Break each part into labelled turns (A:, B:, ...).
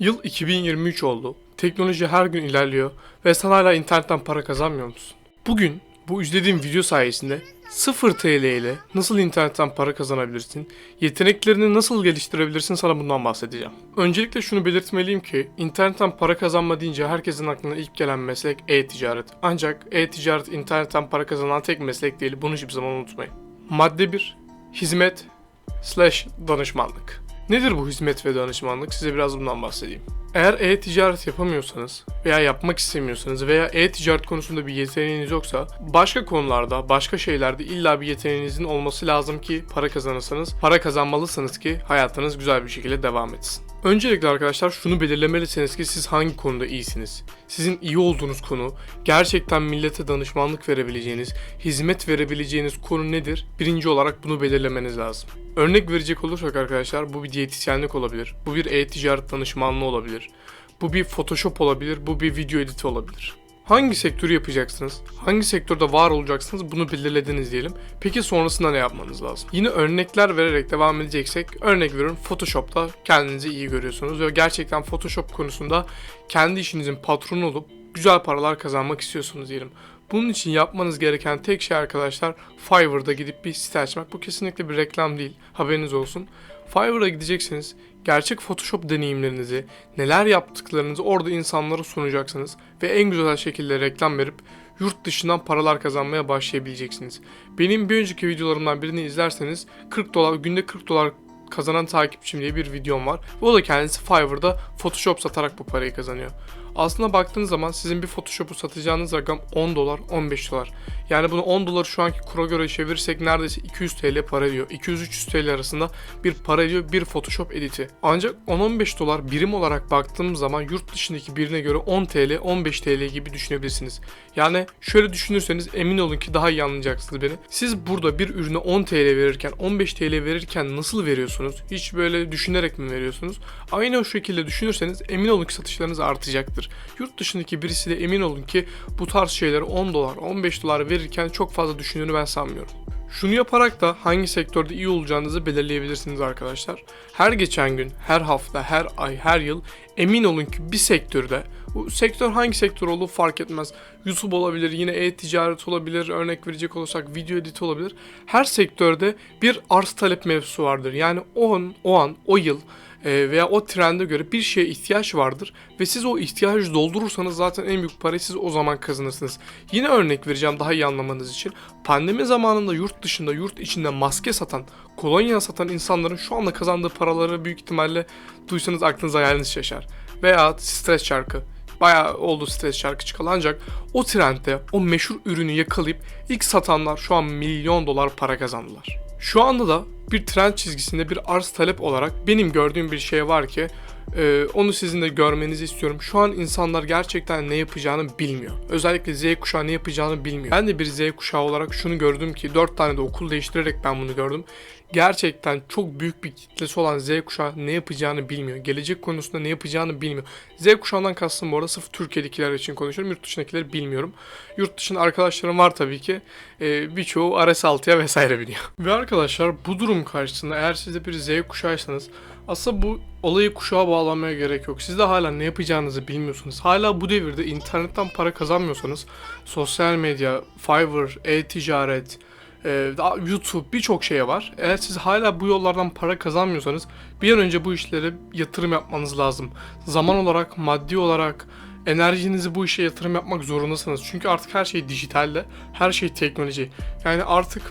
A: Yıl 2023 oldu. Teknoloji her gün ilerliyor ve sen hala internetten para kazanmıyor musun? Bugün bu izlediğim video sayesinde 0 TL ile nasıl internetten para kazanabilirsin, yeteneklerini nasıl geliştirebilirsin sana bundan bahsedeceğim. Öncelikle şunu belirtmeliyim ki internetten para kazanma deyince herkesin aklına ilk gelen meslek e-ticaret. Ancak e-ticaret internetten para kazanan tek meslek değil bunu hiçbir zaman unutmayın. Madde 1. Hizmet slash danışmanlık. Nedir bu hizmet ve danışmanlık? Size biraz bundan bahsedeyim. Eğer e-ticaret yapamıyorsanız veya yapmak istemiyorsanız veya e-ticaret konusunda bir yeteneğiniz yoksa başka konularda, başka şeylerde illa bir yeteneğinizin olması lazım ki para kazanırsanız, para kazanmalısınız ki hayatınız güzel bir şekilde devam etsin. Öncelikle arkadaşlar şunu belirlemelisiniz ki siz hangi konuda iyisiniz. Sizin iyi olduğunuz konu, gerçekten millete danışmanlık verebileceğiniz, hizmet verebileceğiniz konu nedir? Birinci olarak bunu belirlemeniz lazım. Örnek verecek olursak arkadaşlar bu bir diyetisyenlik olabilir, bu bir e-ticaret danışmanlığı olabilir, bu bir Photoshop olabilir, bu bir video editi olabilir. Hangi sektörü yapacaksınız? Hangi sektörde var olacaksınız? Bunu belirlediniz diyelim. Peki sonrasında ne yapmanız lazım? Yine örnekler vererek devam edeceksek örnek veriyorum Photoshop'ta kendinizi iyi görüyorsunuz ve gerçekten Photoshop konusunda kendi işinizin patronu olup güzel paralar kazanmak istiyorsunuz diyelim. Bunun için yapmanız gereken tek şey arkadaşlar Fiverr'da gidip bir site açmak. Bu kesinlikle bir reklam değil. Haberiniz olsun. Fiverr'a gideceksiniz. Gerçek Photoshop deneyimlerinizi, neler yaptıklarınızı orada insanlara sunacaksınız ve en güzel şekilde reklam verip yurt dışından paralar kazanmaya başlayabileceksiniz. Benim bir önceki videolarımdan birini izlerseniz 40 dolar günde 40 dolar kazanan takipçim diye bir videom var. O da kendisi Fiverr'da Photoshop satarak bu parayı kazanıyor. Aslında baktığınız zaman sizin bir Photoshop'u satacağınız rakam 10 dolar, 15 dolar. Yani bunu 10 dolar şu anki kura göre çevirirsek neredeyse 200 TL para ediyor. 200-300 TL arasında bir para ediyor bir Photoshop editi. Ancak 10-15 dolar birim olarak baktığımız zaman yurt dışındaki birine göre 10 TL, 15 TL gibi düşünebilirsiniz. Yani şöyle düşünürseniz emin olun ki daha iyi anlayacaksınız beni. Siz burada bir ürüne 10 TL verirken, 15 TL verirken nasıl veriyorsunuz? Hiç böyle düşünerek mi veriyorsunuz? Aynı o şekilde düşünürseniz emin olun ki satışlarınız artacaktır. Yurt dışındaki birisi emin olun ki bu tarz şeyleri 10 dolar, 15 dolar verirken çok fazla düşündüğünü ben sanmıyorum. Şunu yaparak da hangi sektörde iyi olacağınızı belirleyebilirsiniz arkadaşlar. Her geçen gün, her hafta, her ay, her yıl emin olun ki bir sektörde bu sektör hangi sektör olduğu fark etmez. YouTube olabilir, yine e-ticaret olabilir, örnek verecek olursak video editi olabilir. Her sektörde bir arz talep mevzusu vardır. Yani o an, o an, o yıl veya o trende göre bir şeye ihtiyaç vardır ve siz o ihtiyacı doldurursanız zaten en büyük parayı siz o zaman kazanırsınız. Yine örnek vereceğim daha iyi anlamanız için. Pandemi zamanında yurt dışında, yurt içinde maske satan, kolonya satan insanların şu anda kazandığı paraları büyük ihtimalle duysanız aklınız hayaliniz şaşar. Veya stres şarkı. Bayağı oldu stres şarkı çıkalı ancak o trendde o meşhur ürünü yakalayıp ilk satanlar şu an milyon dolar para kazandılar. Şu anda da bir trend çizgisinde bir arz talep olarak benim gördüğüm bir şey var ki e, onu sizin de görmenizi istiyorum. Şu an insanlar gerçekten ne yapacağını bilmiyor. Özellikle Z kuşağı ne yapacağını bilmiyor. Ben de bir Z kuşağı olarak şunu gördüm ki 4 tane de okul değiştirerek ben bunu gördüm. Gerçekten çok büyük bir kitlesi olan Z kuşağı ne yapacağını bilmiyor. Gelecek konusunda ne yapacağını bilmiyor. Z kuşağından kastım bu arada sırf Türkiye'dekiler için konuşuyorum. Yurt dışındakileri bilmiyorum. Yurt dışında arkadaşlarım var tabii ki. Ee, birçoğu RS6'ya vesaire biniyor. Ve arkadaşlar bu durum karşısında eğer siz de bir Z kuşağıysanız aslında bu olayı kuşağa bağlamaya gerek yok. Siz de hala ne yapacağınızı bilmiyorsunuz. Hala bu devirde internetten para kazanmıyorsanız sosyal medya, Fiverr, e-ticaret, e, YouTube birçok şey var. Eğer siz hala bu yollardan para kazanmıyorsanız bir an önce bu işlere yatırım yapmanız lazım. Zaman olarak, maddi olarak, enerjinizi bu işe yatırım yapmak zorundasınız. Çünkü artık her şey dijitalde, her şey teknoloji. Yani artık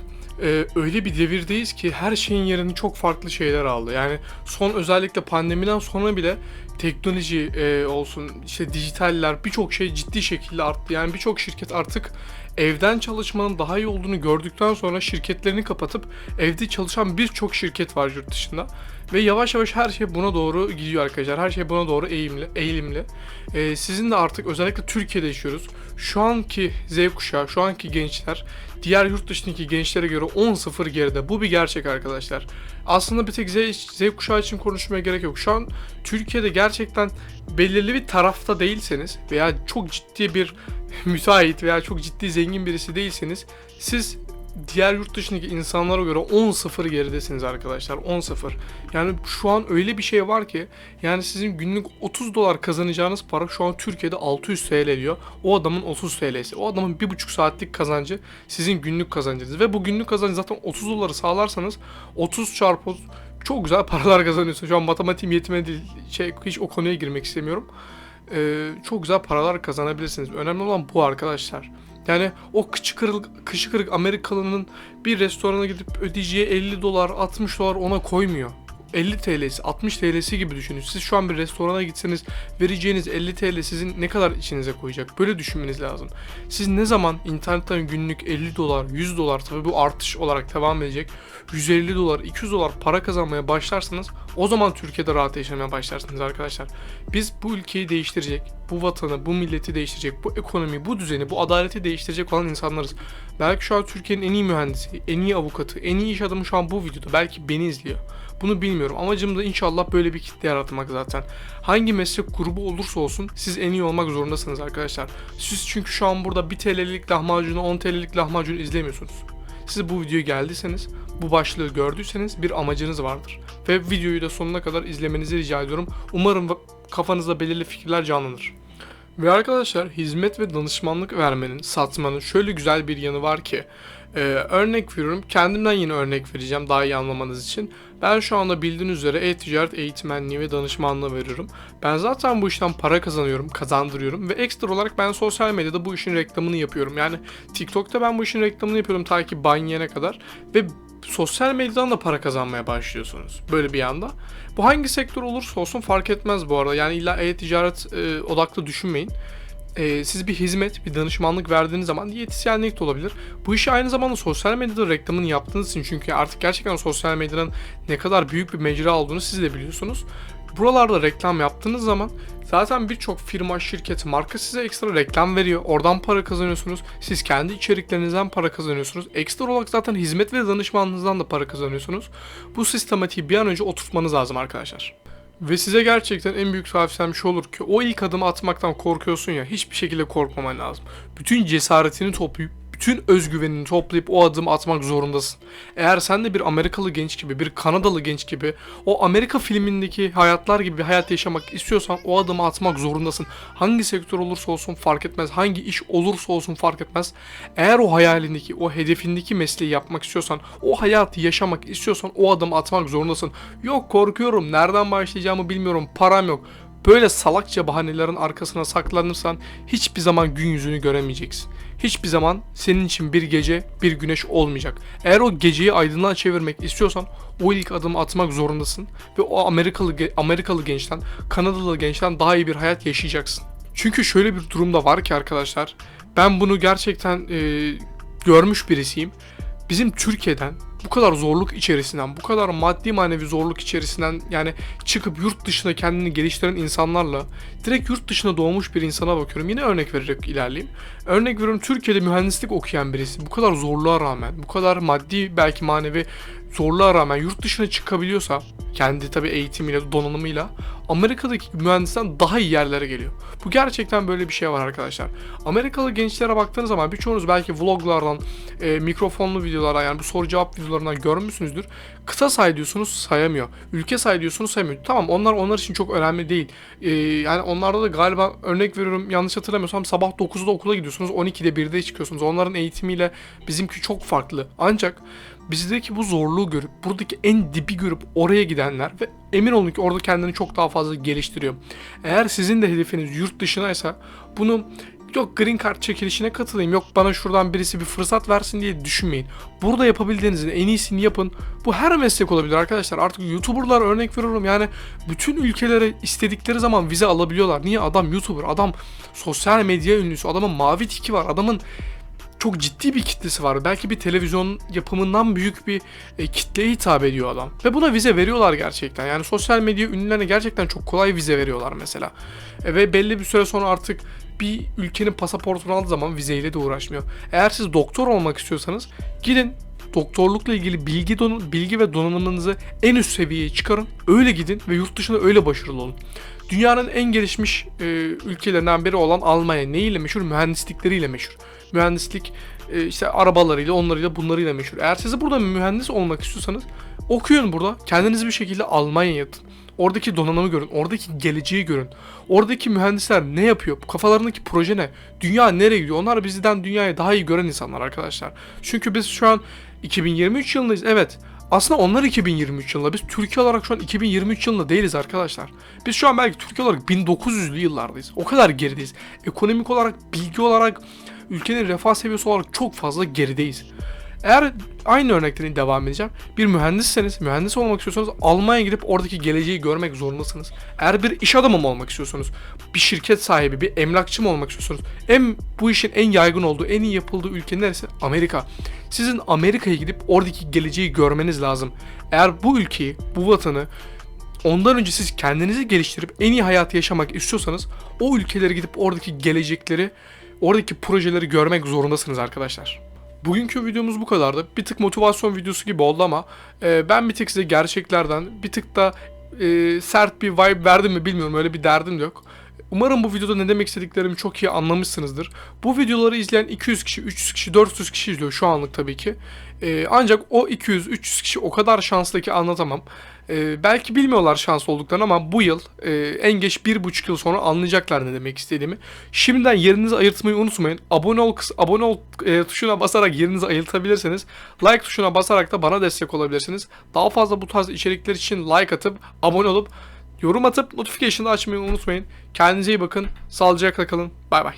A: e, öyle bir devirdeyiz ki her şeyin yerini çok farklı şeyler aldı. Yani son özellikle pandemiden sonra bile teknoloji e, olsun, işte dijitaller birçok şey ciddi şekilde arttı. Yani birçok şirket artık evden çalışmanın daha iyi olduğunu gördükten sonra şirketlerini kapatıp evde çalışan birçok şirket var yurt dışında. Ve yavaş yavaş her şey buna doğru gidiyor arkadaşlar. Her şey buna doğru eğimli, eğilimli. Ee, sizin de artık özellikle Türkiye'de yaşıyoruz. Şu anki Z kuşağı, şu anki gençler diğer yurt dışındaki gençlere göre 10-0 geride. Bu bir gerçek arkadaşlar. Aslında bir tek Z, Z kuşağı için konuşmaya gerek yok. Şu an Türkiye'de gerçekten belirli bir tarafta değilseniz veya çok ciddi bir müteahhit veya çok ciddi zengin birisi değilseniz siz diğer yurt dışındaki insanlara göre 10-0 geridesiniz arkadaşlar. 10-0. Yani şu an öyle bir şey var ki yani sizin günlük 30 dolar kazanacağınız para şu an Türkiye'de 600 TL diyor. O adamın 30 TL'si. O adamın 1,5 saatlik kazancı sizin günlük kazancınız. Ve bu günlük kazancı zaten 30 doları sağlarsanız 30 çarpı 30 çok güzel paralar kazanıyorsun. Şu an matematiğim yetmedi. Şey, hiç o konuya girmek istemiyorum. Ee, çok güzel paralar kazanabilirsiniz. Önemli olan bu arkadaşlar. Yani o kıçı kırık, kışı kırık Amerikalının bir restorana gidip ödeyeceği 50 dolar 60 dolar ona koymuyor. 50 TL'si 60 TL'si gibi düşünün. Siz şu an bir restorana gitseniz vereceğiniz 50 TL sizin ne kadar içinize koyacak? Böyle düşünmeniz lazım. Siz ne zaman internetten günlük 50 dolar, 100 dolar tabii bu artış olarak devam edecek. 150 dolar, 200 dolar para kazanmaya başlarsanız o zaman Türkiye'de rahat yaşamaya başlarsınız arkadaşlar. Biz bu ülkeyi değiştirecek, bu vatanı, bu milleti değiştirecek, bu ekonomi, bu düzeni, bu adaleti değiştirecek olan insanlarız. Belki şu an Türkiye'nin en iyi mühendisi, en iyi avukatı, en iyi iş adamı şu an bu videoda. Belki beni izliyor. Bunu bilmiyorum. Amacım da inşallah böyle bir kitle yaratmak zaten. Hangi meslek grubu olursa olsun siz en iyi olmak zorundasınız arkadaşlar. Siz çünkü şu an burada 1 TL'lik lahmacunu 10 TL'lik lahmacunu izlemiyorsunuz. Siz bu videoya geldiyseniz, bu başlığı gördüyseniz bir amacınız vardır. Ve videoyu da sonuna kadar izlemenizi rica ediyorum. Umarım kafanızda belirli fikirler canlanır. Ve arkadaşlar hizmet ve danışmanlık vermenin, satmanın şöyle güzel bir yanı var ki ee, örnek veriyorum. Kendimden yine örnek vereceğim daha iyi anlamanız için. Ben şu anda bildiğiniz üzere e-ticaret eğitmenliği ve danışmanlığı veriyorum. Ben zaten bu işten para kazanıyorum, kazandırıyorum ve ekstra olarak ben sosyal medyada bu işin reklamını yapıyorum. Yani TikTok'ta ben bu işin reklamını yapıyorum ta ki ban kadar ve sosyal medyadan da para kazanmaya başlıyorsunuz böyle bir anda. Bu hangi sektör olursa olsun fark etmez bu arada. Yani illa e-ticaret e, odaklı düşünmeyin e, siz bir hizmet, bir danışmanlık verdiğiniz zaman diyetisyenlik de olabilir. Bu işi aynı zamanda sosyal medyada reklamını yaptığınız için çünkü artık gerçekten sosyal medyanın ne kadar büyük bir mecra olduğunu siz de biliyorsunuz. Buralarda reklam yaptığınız zaman zaten birçok firma, şirket, marka size ekstra reklam veriyor. Oradan para kazanıyorsunuz. Siz kendi içeriklerinizden para kazanıyorsunuz. Ekstra olarak zaten hizmet ve danışmanlığınızdan da para kazanıyorsunuz. Bu sistematiği bir an önce oturtmanız lazım arkadaşlar. Ve size gerçekten en büyük tavsiyem şu olur ki o ilk adımı atmaktan korkuyorsun ya hiçbir şekilde korkmaman lazım. Bütün cesaretini toplayıp bütün özgüvenini toplayıp o adımı atmak zorundasın. Eğer sen de bir Amerikalı genç gibi, bir Kanadalı genç gibi, o Amerika filmindeki hayatlar gibi bir hayat yaşamak istiyorsan o adımı atmak zorundasın. Hangi sektör olursa olsun fark etmez, hangi iş olursa olsun fark etmez. Eğer o hayalindeki, o hedefindeki mesleği yapmak istiyorsan, o hayatı yaşamak istiyorsan o adımı atmak zorundasın. Yok korkuyorum, nereden başlayacağımı bilmiyorum, param yok. Böyle salakça bahanelerin arkasına saklanırsan hiçbir zaman gün yüzünü göremeyeceksin. Hiçbir zaman senin için bir gece bir güneş olmayacak. Eğer o geceyi aydınlığa çevirmek istiyorsan o ilk adımı atmak zorundasın ve o Amerikalı Amerikalı gençten, Kanadalı gençten daha iyi bir hayat yaşayacaksın. Çünkü şöyle bir durumda var ki arkadaşlar, ben bunu gerçekten e, görmüş birisiyim. Bizim Türkiye'den bu kadar zorluk içerisinden, bu kadar maddi manevi zorluk içerisinden yani çıkıp yurt dışına kendini geliştiren insanlarla direkt yurt dışına doğmuş bir insana bakıyorum. Yine örnek vererek ilerleyeyim. Örnek veriyorum Türkiye'de mühendislik okuyan birisi bu kadar zorluğa rağmen, bu kadar maddi belki manevi zorluğa rağmen yurt dışına çıkabiliyorsa kendi tabi eğitimiyle, donanımıyla Amerika'daki mühendisten daha iyi yerlere geliyor. Bu gerçekten böyle bir şey var arkadaşlar. Amerikalı gençlere baktığınız zaman birçoğunuz belki vloglardan, e, mikrofonlu videolardan yani bu soru cevap videolarından görmüşsünüzdür. Kıta say diyorsunuz sayamıyor. Ülke say diyorsunuz sayamıyor. Tamam onlar onlar için çok önemli değil. E, yani onlarda da galiba örnek veriyorum yanlış hatırlamıyorsam sabah 9'da okula gidiyorsunuz 12'de 1'de çıkıyorsunuz. Onların eğitimiyle bizimki çok farklı. Ancak bizdeki bu zorluğu görüp buradaki en dibi görüp oraya gidenler ve emin olun ki orada kendini çok daha fazla geliştiriyor. Eğer sizin de hedefiniz yurt dışınaysa bunu yok green card çekilişine katılayım yok bana şuradan birisi bir fırsat versin diye düşünmeyin. Burada yapabildiğinizin en iyisini yapın. Bu her meslek olabilir arkadaşlar. Artık YouTuber'lar örnek veriyorum yani bütün ülkelere istedikleri zaman vize alabiliyorlar. Niye? Adam YouTuber, adam sosyal medya ünlüsü, adamın mavi tiki var, adamın çok ciddi bir kitlesi var. Belki bir televizyon yapımından büyük bir e, kitleye hitap ediyor adam. Ve buna vize veriyorlar gerçekten. Yani sosyal medya ünlülerine gerçekten çok kolay vize veriyorlar mesela. E, ve belli bir süre sonra artık bir ülkenin pasaportunu aldığı zaman vizeyle de uğraşmıyor. Eğer siz doktor olmak istiyorsanız gidin doktorlukla ilgili bilgi don bilgi ve donanımınızı en üst seviyeye çıkarın. Öyle gidin ve yurt dışında öyle başarılı olun. Dünyanın en gelişmiş e, ülkelerinden biri olan Almanya neyle meşhur? Mühendislikleriyle meşhur mühendislik e, işte arabalarıyla, onlarıyla, bunlarıyla meşhur. Eğer siz burada mühendis olmak istiyorsanız okuyun burada. Kendinizi bir şekilde Almanya'ya atın. Oradaki donanımı görün, oradaki geleceği görün. Oradaki mühendisler ne yapıyor? Kafalarındaki proje ne? Dünya nereye gidiyor? Onlar bizden dünyayı daha iyi gören insanlar arkadaşlar. Çünkü biz şu an 2023 yılındayız. Evet. Aslında onlar 2023 yılında. Biz Türkiye olarak şu an 2023 yılında değiliz arkadaşlar. Biz şu an belki Türkiye olarak 1900'lü yıllardayız. O kadar gerideyiz. Ekonomik olarak, bilgi olarak, ülkenin refah seviyesi olarak çok fazla gerideyiz. Eğer aynı örnekten devam edeceğim. Bir mühendisseniz, mühendis olmak istiyorsanız Almanya'ya gidip oradaki geleceği görmek zorundasınız. Eğer bir iş adamı mı olmak istiyorsanız, bir şirket sahibi, bir emlakçı mı olmak istiyorsanız, en bu işin en yaygın olduğu, en iyi yapıldığı ülke neresi? Amerika. Sizin Amerika'ya gidip oradaki geleceği görmeniz lazım. Eğer bu ülkeyi, bu vatanı Ondan önce siz kendinizi geliştirip en iyi hayatı yaşamak istiyorsanız o ülkelere gidip oradaki gelecekleri, oradaki projeleri görmek zorundasınız arkadaşlar. Bugünkü videomuz bu kadardı. Bir tık motivasyon videosu gibi oldu ama e, ben bir tık size gerçeklerden bir tık da e, sert bir vibe verdim mi bilmiyorum öyle bir derdim de yok. Umarım bu videoda ne demek istediklerimi çok iyi anlamışsınızdır. Bu videoları izleyen 200 kişi, 300 kişi, 400 kişi izliyor şu anlık tabii ki. E, ancak o 200-300 kişi o kadar şanslı ki anlatamam. E, belki bilmiyorlar şanslı olduklarını ama bu yıl e, en geç bir buçuk yıl sonra anlayacaklar ne demek istediğimi. Şimdiden yerinizi ayırtmayı unutmayın. Abone ol abone ol e, tuşuna basarak yerinizi ayırtabilirsiniz. Like tuşuna basarak da bana destek olabilirsiniz. Daha fazla bu tarz içerikler için like atıp abone olup yorum atıp notification'ı açmayı unutmayın. Kendinize iyi bakın. Sağlıcakla kalın. Bay bay.